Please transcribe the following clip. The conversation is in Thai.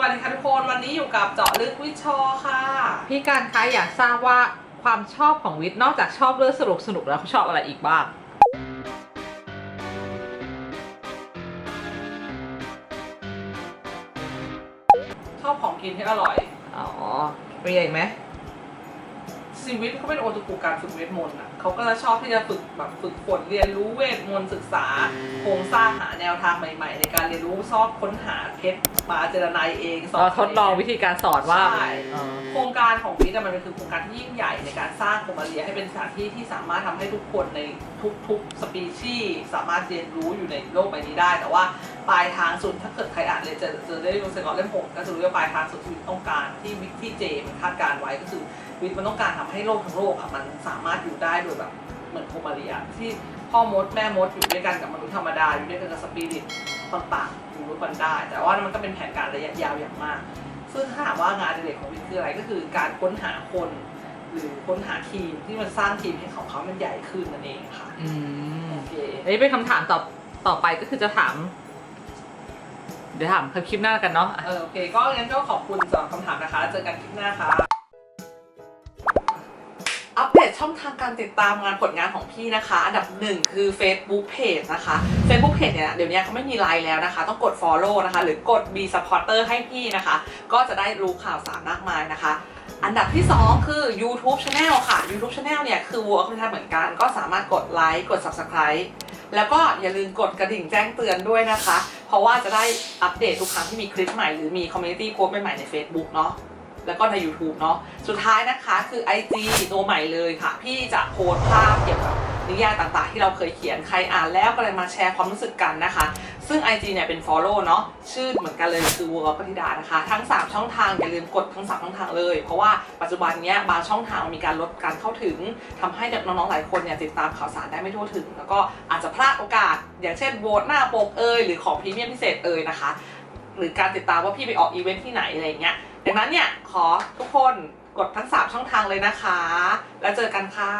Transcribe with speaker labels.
Speaker 1: วัสดีค่ะทุกคนวันนี้อยู่กับเจาะลึกวิชอค่ะ
Speaker 2: พี่การคะอยากทราบว่าความชอบของวิทย์นอกจากชอบเรื่องสนุกสนุกๆแล้วเขาชอบอะไรอีกบ้าง
Speaker 1: ชอบของกินที่อร่อย
Speaker 2: อ๋อมีอะไรอีกไหม
Speaker 1: ชีวิตเขาเป็นโอตกุการฝึกเวทมนต์อะเขาก็จะชอบที่จะฝึกแบบฝึกฝนเรียนรู้เวทมนต์ศึกษาโครงสร้างหาแนวทางใหม่ ๆ ในการเรียนรู้ชอบค้นหาเพชรมาเจรนายเองส
Speaker 2: เราทดลองวิธีการสอนว่า
Speaker 1: ใช่
Speaker 2: อ๋อ
Speaker 1: โครงการของวิทย์อะมันเป็นคือโครงการที่ยิ่งใหญ่ในการสร้างโคมาเรียให้เป็นสถานที่ที่สามารถทำให้ทุกคนในทุกๆสปีชีส์สามารถเรียนรู้อยู่ในโลกใบนี้ได้ แต่ว่า ปลายทางสุดถ้าเกิดใครอ่านเลยจะจะได้รู้สึกว่าเล่มหกก็จะรู้ว่าปลายทางสุดที่วิทย์ต้องการที่วิทย์ที่เจมันคาดการไว้ก็คือวิทย์มันต้องการทำให้โลกทั้งโลกอะมันสามารถอยู่ได้โดยแบบเหมือนโคมาเรียที่พ่อมดแม่มดอยู่ด้วยกันกับมนุษย์ธรรมดาอยู่ด้วยกันกับสปิริตต่างๆอยู่ด้วยกันได้ แต่ว่ามันก็เป็นแผนการระยะยาวอย่างมาก ซึ่งถ้าถามว่างานอดิเรกของวิทย์คืออะไรก็คือการค้นหาคนหรือค้นหาทีมที่มันสร้างทีมให้ของเขามันใหญ่ขึ้นนั่นเองค่ะ
Speaker 2: อืม
Speaker 1: โอเค
Speaker 2: อันนี้เป็นคำถามต่อต่อไปก็คือจะถาม เดี๋ยวถามคลิปหน้ากันเนาะ
Speaker 1: เออโอเค ก็งั้นก็ขอบคุณสำหรับคำถามนะคะแล้วเจอกันคลิปหน้าค่ะ อัปเดตช่องทางการติดตามงานผลงานของพี่นะคะ อันดับหนึ่งคือ Facebook Page นะคะ Facebook Page เนี่ยเดี๋ยวนี้เขาไม่มีไลน์แล้วนะคะ ต้องกด Follow นะคะ หรือกด B Supporter ให้พี่นะคะ ก็จะได้รู้ข่าวสารมากมายนะคะ อันดับที่ 2 คือ YouTube Channel ค่ะ YouTube Channel เนี่ยคือ Work ที่ทำเหมือนกัน ก็สามารถกดไลค์กด Subscribe แล้วก็อย่าลืมกดกระดิ่งแจ้งเตือนด้วยนะคะ เพราะว่าจะได้อัปเดตทุกครั้งที่มีคลิปใหม่หรือมีคอมมูนิตี้โพสต์ใหม่ๆใน Facebook เนาะแล้วก็ใน YouTube เนาะสุดท้ายนะคะคือ IG ตัวใหม่เลยค่ะ พี่จะโพสภาพเกี่ยวกับ นิยายต่างๆ ที่เราเคยเขียนใครอ่านแล้วก็เลยมาแชร์ความรู้สึกกันนะคะ ซึ่ง IG เนี่ยเป็น follow เนาะชื่อเหมือนกันเลยคือวัวปฏิดานะคะ ทั้ง 3 ช่องทางอย่าลืมกดทั้ง 3 ช่องทางเลย เพราะว่าปัจจุบันเนี้ยบางช่องทางมีการลดการเข้าถึงทำให้น้องๆหลายคนเนี่ยติดตามข่าวสารได้ไม่ทั่วถึง แล้วก็อาจจะพลาดโอกาส อย่างเช่นโหวตหน้าปกเอยหรือของพรีเมียมพิเศษเอยนะคะหรือการติดตามว่าพี่ไปออกอีเวนท์ที่ไหนอะไรเงี้ยดังนั้นเนี่ยขอทุกคนกดทั้ง 3 ช่องทางเลยนะคะ แล้วเจอกันค่ะ